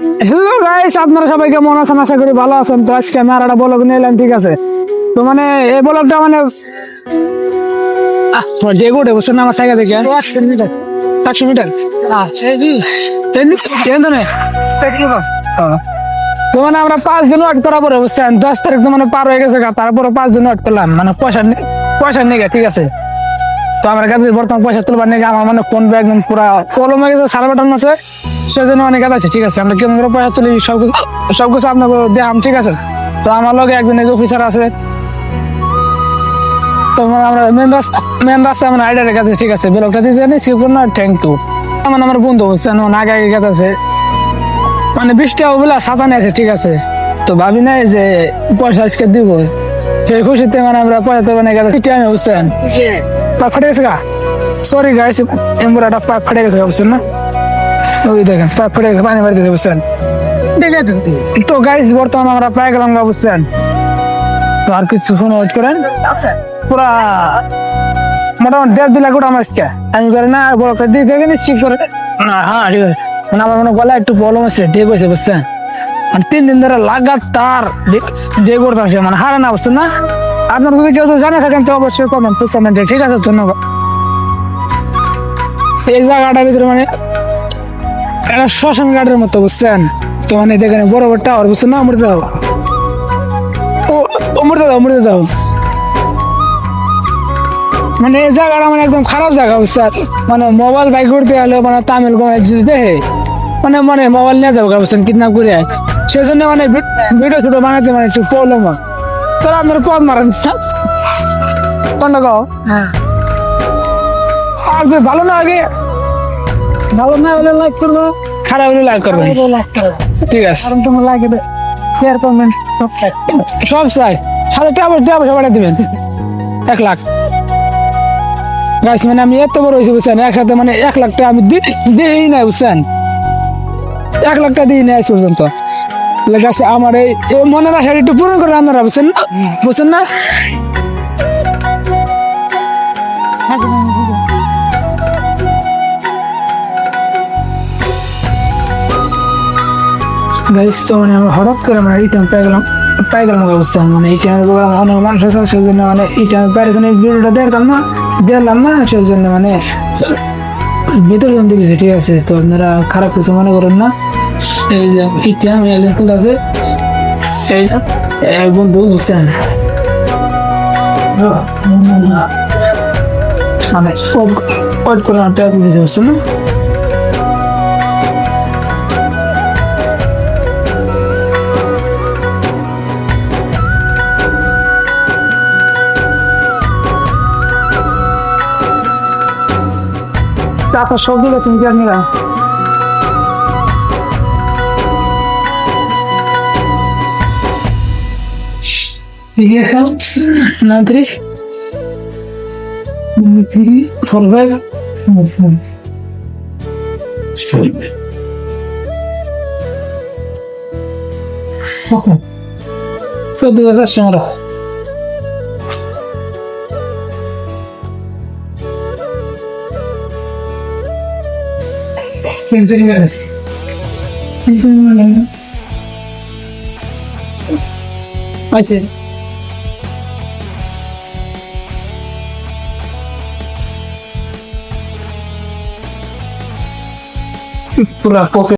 Hello guys আপনারা সবাই কেমন আছেন? আশা করি ভালো আছেন। তো আজকে আমি আর একটা ব্লগ নিলাম ঠিক আছে? তো মানে এই ব্লগটা মানে যে গোটে বসে আমার থেকে একশো মিটার। একশো। তো মানে আমরা পাঁচ দিন ওয়েট পরে বুঝছেন? দশ তারিখ তো মানে পার হয়ে গেছে তারপরে পাঁচ দিন ওয়েট করলাম। মানে পয়সা পয়সা নেই ঠিক আছে? তো আমার কাছে বর্তমান পয়সা তুলবার নেই আমার মানে ফোন পে একদম পুরা কলম হয়ে গেছে সারা বাটন আছে। সেজন্য অনেক আছে ঠিক আছে? আমরা কেমন করে পয়সা তুলি সব কিছু সব কিছু আপনাকে দেখাম ঠিক আছে? তো আমার লগে একজন অফিসার আছে। তো মানে আমরা মেন রাস্তা মেন রাস্তা আমার আইডারের কাছে ঠিক আছে? ব্লকটা দিতে জানি সিকিউর না থ্যাংক ইউ মানে আমার বন্ধু আগে আগে আছে। মানে বৃষ্টি বলে সাতানে আছে ঠিক আছে? তো ভাবি নাই যে পয়সা আজকে দিব। সেই খুশিতে মানে আমরা পয়সা তো মানে গেছে আমি বুঝছেন? পা ফাটে গেছে গা? সরি গাইস এমবুরাটা পা ফাটে গেছে বুঝছেন না? ওই দেখেন পানি বাড়িতে বুঝছেন? ঠিক আছে তো গাইস বর্তমানে আমরা পায়ে গেলাম গা বুঝছেন? তো আর কিছু ফোন ওয়েট করেন। পুরা মোটামুটি দেড় দুই লাখ ওটা আমার আমি করে না বড় করে দিয়ে দেখেন স্কিপ করে। না হ্যাঁ ঠিক আছে। মানে আমার মনে গলা একটু প্রবলেম আছে ডে বসে বুঝছেন? মানে তিন দিন ধরে লাগাতার ডে করতে আসে মানে হারে না বুঝছেন না? আপনার যদি কেউ জানে থাকেন তো অবশ্যই কমেন্ট কমেন্টে ঠিক আছে ধন্যবাদ। এই জায়গাটার ভিতরে মানে একটা শ্মশান ঘাটের মতো বুঝছেন? তো মানে দেখেন বড় বড় টাওয়ার বুঝছেন না? অমৃত দাও। ও অমৃত দাও অমৃত দাও। মানে এই জায়গাটা মানে একদম খারাপ জায়গা বুঝছেন? মানে মোবাইল বাইক করতে গেলে মানে তামিল যদি দেখে। মানে মানে মোবাইল নিয়ে যাব বুঝছেন? কিডন্যাপ করে। সেই জন্য মানে ভিডিও ছোটো বানাতে মানে একটু প্রবলেম হয়। তোরা আপনার পথ মারেন কোনটা গাও হ্যাঁ। আর যদি ভালো না আগে ভালো না হলে লাইক করব খারাপ হলে লাইক করবেন ঠিক আছে। কারণ তোমার লাগে শেয়ার কমেন্ট সব চাই। সাড়ে টাকা টাকা পয়সা বাড়িয়ে দিবেন। এক লাখ। গাছ মানে আমি এত বড় হয়েছি বুঝছেন? একসাথে মানে এক লাখ টাকা আমি দিই নাই বুঝছেন? এক লাখ টাকা দিই নাই আজ পর্যন্ত। গাছ আমার এই মনের আশা একটু পূরণ করে আপনারা বুঝছেন না? বুঝছেন না? গাইস তো মানে আমরা হঠাৎ করে মানে এই টাইম পেয়ে গেলাম পেয়ে গেলাম বুঝছেন? মানে এই টাইমে অনেক মানুষ আছে সেই জন্য মানে এই টাইমে পেয়ে গেলাম ভিডিওটা দেখলাম না দেখলাম না সেই জন্য মানে ভিতরে জানতে গেছি ঠিক আছে, তো আপনারা খারাপ কিছু মনে করেন না। এই যে এই টাইম একজন আছে? সেই বন্ধু বুঝছেন? মানে ওয়েট করে আমার টাকা দিয়েছে বুঝছেন না? টাকা সব দিলে তুমি জানি না ঠিক আছে না ত্রিশ ফোর ফাইভ চোদ্দ হাজার সঙ্গে Entonces, bueno. Ay, sí. Pura poca.